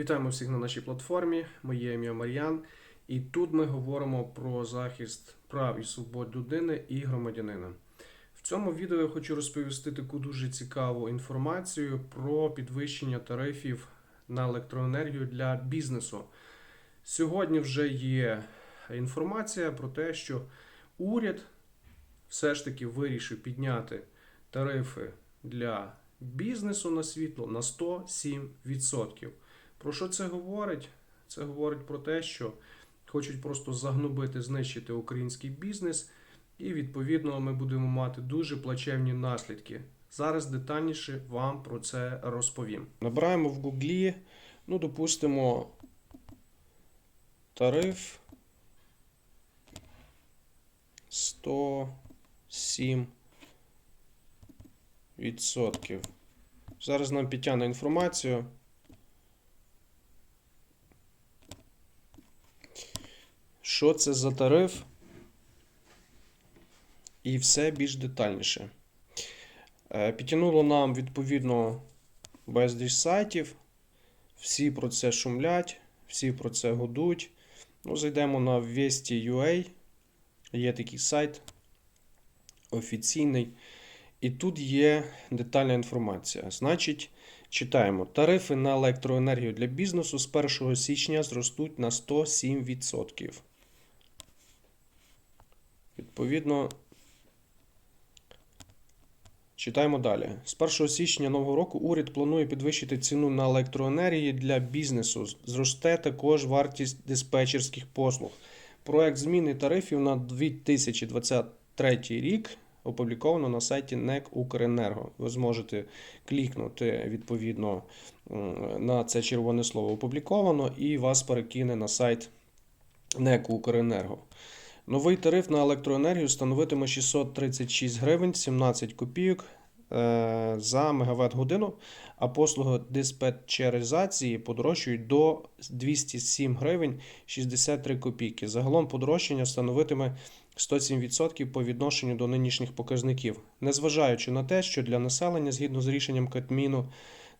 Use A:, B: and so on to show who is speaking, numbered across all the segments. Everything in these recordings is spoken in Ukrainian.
A: Вітаємо всіх на нашій платформі. Моє ім'я Мар'ян. І тут ми говоримо про захист прав і свобод людини і громадянина. В цьому відео я хочу розповісти таку дуже цікаву інформацію про підвищення тарифів на електроенергію для бізнесу. Сьогодні вже є інформація про те, що уряд все ж таки вирішив підняти тарифи для бізнесу на світло на 107%. Про що це говорить? Це говорить про те, що хочуть просто загнобити, знищити український бізнес, і відповідно ми будемо мати дуже плачевні наслідки. Зараз детальніше вам про це розповім. Набираємо в Гуглі, ну, допустимо, тариф 107 відсотків. Зараз нам підтягне інформацію. Що це за тариф? І все більш детальніше. Е, Підтягнуло нам відповідно безліч сайтів. Всі про це шумлять, всі про це гудуть. Ну, зайдемо на Vesti.ua. Є такий сайт офіційний. І тут є детальна інформація. Значить, читаємо: тарифи на електроенергію для бізнесу з 1 січня зростуть на 107%. Відповідно, читаємо далі. З 1 січня нового року уряд планує підвищити ціну на електроенергії для бізнесу. Зросте також вартість диспетчерських послуг. Проект зміни тарифів на 2023 рік опубліковано на сайті НЕК Укренерго. Ви зможете клікнути відповідно на це червоне слово опубліковано і вас перекине на сайт НЕК Укренерго. Новий тариф на електроенергію становитиме 636 гривень 17 копійок е, за мегаватт годину, а послуги диспетчеризації подорожчають до 207 гривень 63 копійки. Загалом подорожчання становитиме 107% по відношенню до нинішніх показників, незважаючи на те, що для населення, згідно з рішенням Катміну,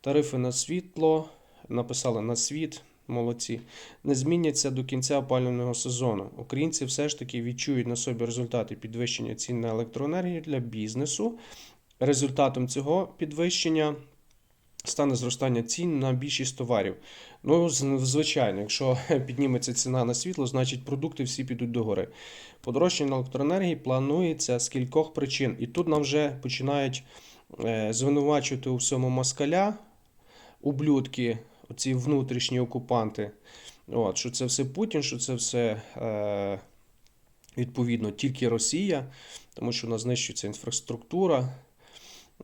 A: тарифи на світло написали на світ. Молодці, не зміняться до кінця опалювального сезону. Українці все ж таки відчують на собі результати підвищення цін на електроенергію для бізнесу. Результатом цього підвищення стане зростання цін на більшість товарів. Ну, звичайно, якщо підніметься ціна на світло, значить продукти всі підуть догори. Подорожчання електроенергії планується з кількох причин. І тут нам вже починають е, звинувачувати у всьому москаля, ублюдки, оці внутрішні окупанти. От, що це все Путін, що це все е, відповідно тільки Росія, тому що у нас знищується інфраструктура.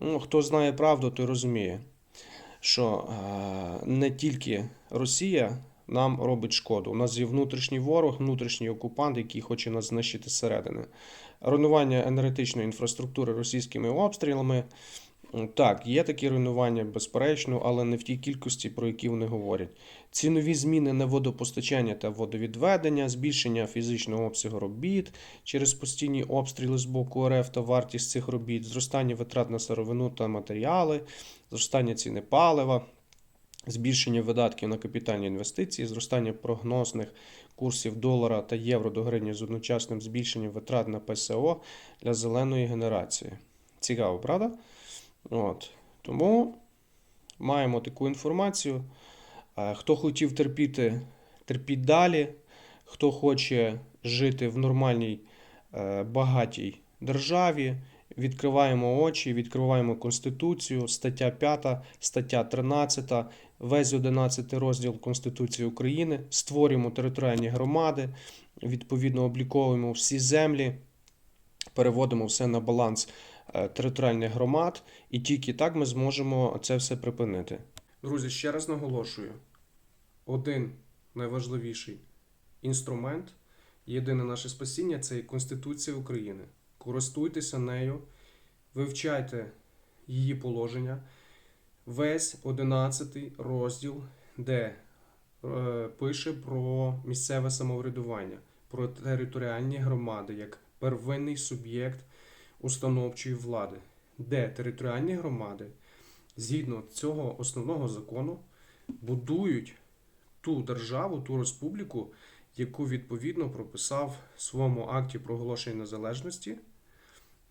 A: Ну, хто знає правду, той розуміє, що е, не тільки Росія нам робить шкоду. У нас є внутрішній ворог, внутрішній окупант, який хоче нас знищити зсередини. Руйнування енергетичної інфраструктури російськими обстрілами. Так, є такі руйнування, безперечно, але не в тій кількості, про які вони говорять. Цінові зміни на водопостачання та водовідведення, збільшення фізичного обсягу робіт через постійні обстріли з боку РФ та вартість цих робіт, зростання витрат на сировину та матеріали, зростання ціни палива, збільшення видатків на капітальні інвестиції, зростання прогнозних курсів долара та євро до гривні з одночасним збільшенням витрат на ПСО для зеленої генерації. Цікаво, правда? От. Тому маємо таку інформацію. Е, Хто хотів терпіти, терпіть далі. Хто хоче жити в нормальній, е, багатій державі, відкриваємо очі, відкриваємо Конституцію, стаття 5, стаття 13, весь 11 розділ Конституції України, створюємо територіальні громади, відповідно обліковуємо всі землі, переводимо все на баланс територіальних громад, і тільки так ми зможемо це все припинити. Друзі, ще раз наголошую: один найважливіший інструмент, єдине наше спасіння це Конституція України. Користуйтеся нею, вивчайте її положення. Весь 11 розділ, де е, пише про місцеве самоврядування, про територіальні громади як первинний суб'єкт установчої влади, де територіальні громади згідно цього основного закону будують ту державу, ту республіку, яку відповідно прописав в своєму акті проголошення незалежності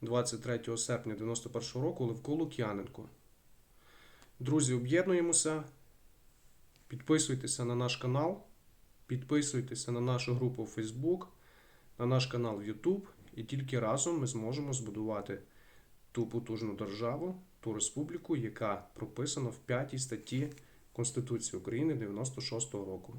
A: 23 серпня 91 року Левко Лук'яненко. Друзі, об'єднуємося, підписуйтеся на наш канал, підписуйтеся на нашу групу в Facebook, на наш канал в YouTube, і тільки разом ми зможемо збудувати ту потужну державу, ту республіку, яка прописана в 5 статті Конституції України 96-го року.